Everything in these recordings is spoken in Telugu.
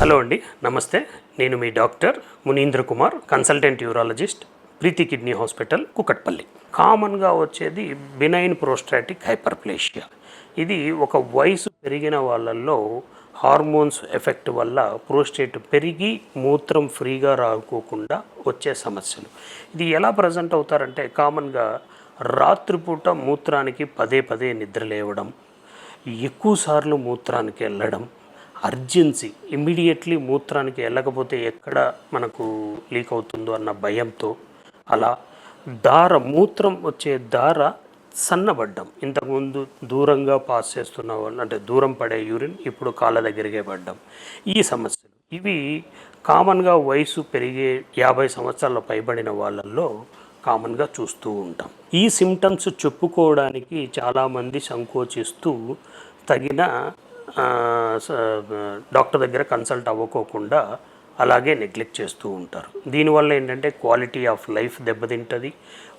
హలో అండి నమస్తే. నేను మీ doctor Munindra Kumar consultant urologist Preethi kidney hospital Kukatpally. కామన్గా వచ్చేది బినైన్ ప్రోస్టాటిక్ హైపర్ప్లేషియా ఇది ఒక వయసు పెరిగిన వాళ్ళల్లో హార్మోన్స్ ఎఫెక్ట్ వల్ల ప్రోస్టేట్ పెరిగి మూత్రం ఫ్రీగా రాకోకుండా వచ్చే సమస్యలు. ఇది ఎలా ప్రజెంట్ అవుతారంటే కామన్గా రాత్రిపూట మూత్రానికి పదే పదే నిద్ర లేవడం ఎక్కువసార్లు మూత్రానికి వెళ్ళడం అర్జెన్సీ ఇమ్మీడియట్లీ మూత్రానికి వెళ్ళకపోతే ఎక్కడ మనకు లీక్ అవుతుందో అన్న భయంతో అలా దార మూత్రం వచ్చే దార సన్నబడ్డం. ఇంతకుముందు దూరంగా పాస్ చేస్తున్న వాళ్ళు అంటే దూరం పడే యూరిన్ ఇప్పుడు కాళ్ళ దగ్గరికే పడ్డం. ఈ సమస్యలు. ఇవి కామన్గా వయసు పెరిగే యాభై సంవత్సరాల పైబడిన వాళ్ళల్లో కామన్గా చూస్తూ ఉంటాం. ఈ సిమ్టమ్స్ చెప్పుకోవడానికి చాలామంది సంకోచిస్తూ తగిన డాక్టర్ దగ్గర కన్సల్ట్ అవ్వకోకుండా అలాగే నెగ్లెక్ట్ చేస్తూ ఉంటారు. దీనివల్ల ఏంటంటే క్వాలిటీ ఆఫ్ లైఫ్ దెబ్బతింటుంది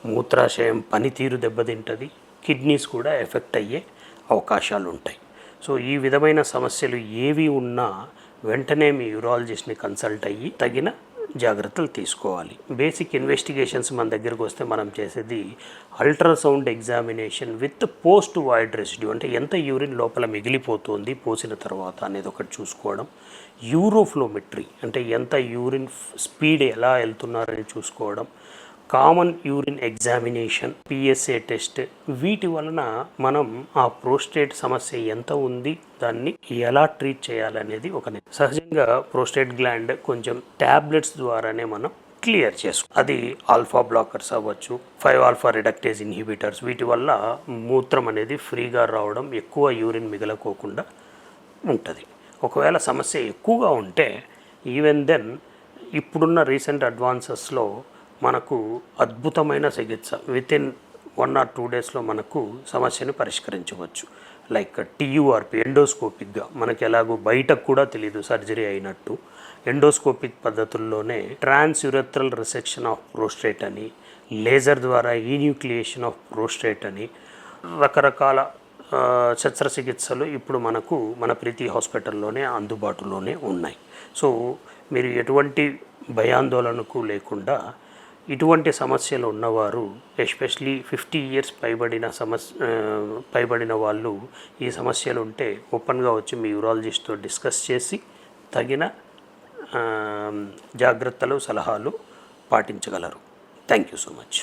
మూత్రాశయం పనితీరు దెబ్బతింటుంది కిడ్నీస్ కూడా ఎఫెక్ట్ అయ్యే అవకాశాలు ఉంటాయి సో ఈ విధమైన సమస్యలు ఏవి ఉన్నా వెంటనే మీ యూరాలజిస్ట్ని కన్సల్ట్ అయ్యి తగిన జాగ్రత్తలు తీసుకోవాలి. బేసిక్ ఇన్వెస్టిగేషన్స్ మన దగ్గరకు వస్తే మనం చేసేది ultrasound examination with post void residue. అంటే ఎంత యూరిన్ లోపల మిగిలిపోతుంది పోసిన తర్వాత అనేది ఒకటి చూసుకోవడం. యూరోఫ్లోమెట్రీ అంటే ఎంత యూరిన్ స్పీడ్ ఎలా వెళ్తున్నారని చూసుకోవడం. Common urine examination PSA test. వీటి వలన మనం ఆ ప్రోస్టేట్ సమస్య ఎంత ఉంది దాన్ని ఎలా ట్రీట్ చేయాలనేది ఒక సహజంగా ప్రోస్టేట్ గ్లాండ్ కొంచెం ట్యాబ్లెట్స్ ద్వారానే మనం క్లియర్ చేసుకో అది ఆల్ఫా బ్లాకర్స్ అవ్వచ్చు ఫైవ్ ఆల్ఫా రిడక్టేజ్ ఇన్హిబిటర్స్. వీటి వల్ల మూత్రం అనేది ఫ్రీగా రావడం ఎక్కువ యూరిన్ మిగలకోకుండా ఉంటుంది. ఒకవేళ సమస్య ఎక్కువగా ఉంటే ఈవెన్ దెన్ ఇప్పుడున్న రీసెంట్ అడ్వాన్సెస్లో మనకు అద్భుతమైన చికిత్స. With in one or two డేస్లో మనకు సమస్యను పరిష్కరించవచ్చు. లైక్ టీయూఆర్పి ఎండోస్కోపిక్గా మనకి ఎలాగో బయటకు కూడా తెలియదు సర్జరీ అయినట్టు. ఎండోస్కోపిక్ పద్ధతుల్లోనే ట్రాన్స్ యురెత్రల్ రిసెక్షన్ ఆఫ్ ప్రోస్టేట్ అని లేజర్ ద్వారా ఈన్యూక్లియేషన్ ఆఫ్ ప్రోస్టేట్ అని రకరకాల శస్త్రచికిత్సలు ఇప్పుడు మనకు మన ప్రీతి హాస్పిటల్లోనే అందుబాటులోనే ఉన్నాయి. సో మీరు ఎటువంటి భయాందోళనకు లేకుండా ఇటువంటి సమస్యలు ఉన్నవారు ఎస్పెషలీ ఫిఫ్టీ ఇయర్స్ పైబడిన సమస్య పైబడిన వాళ్ళు ఈ సమస్యలు ఉంటే ఓపెన్గా వచ్చి మీ యూరాలజిస్ట్తో డిస్కస్ చేసి తగిన జాగ్రత్తలు సలహాలు పాటించగలరు. Thank you so much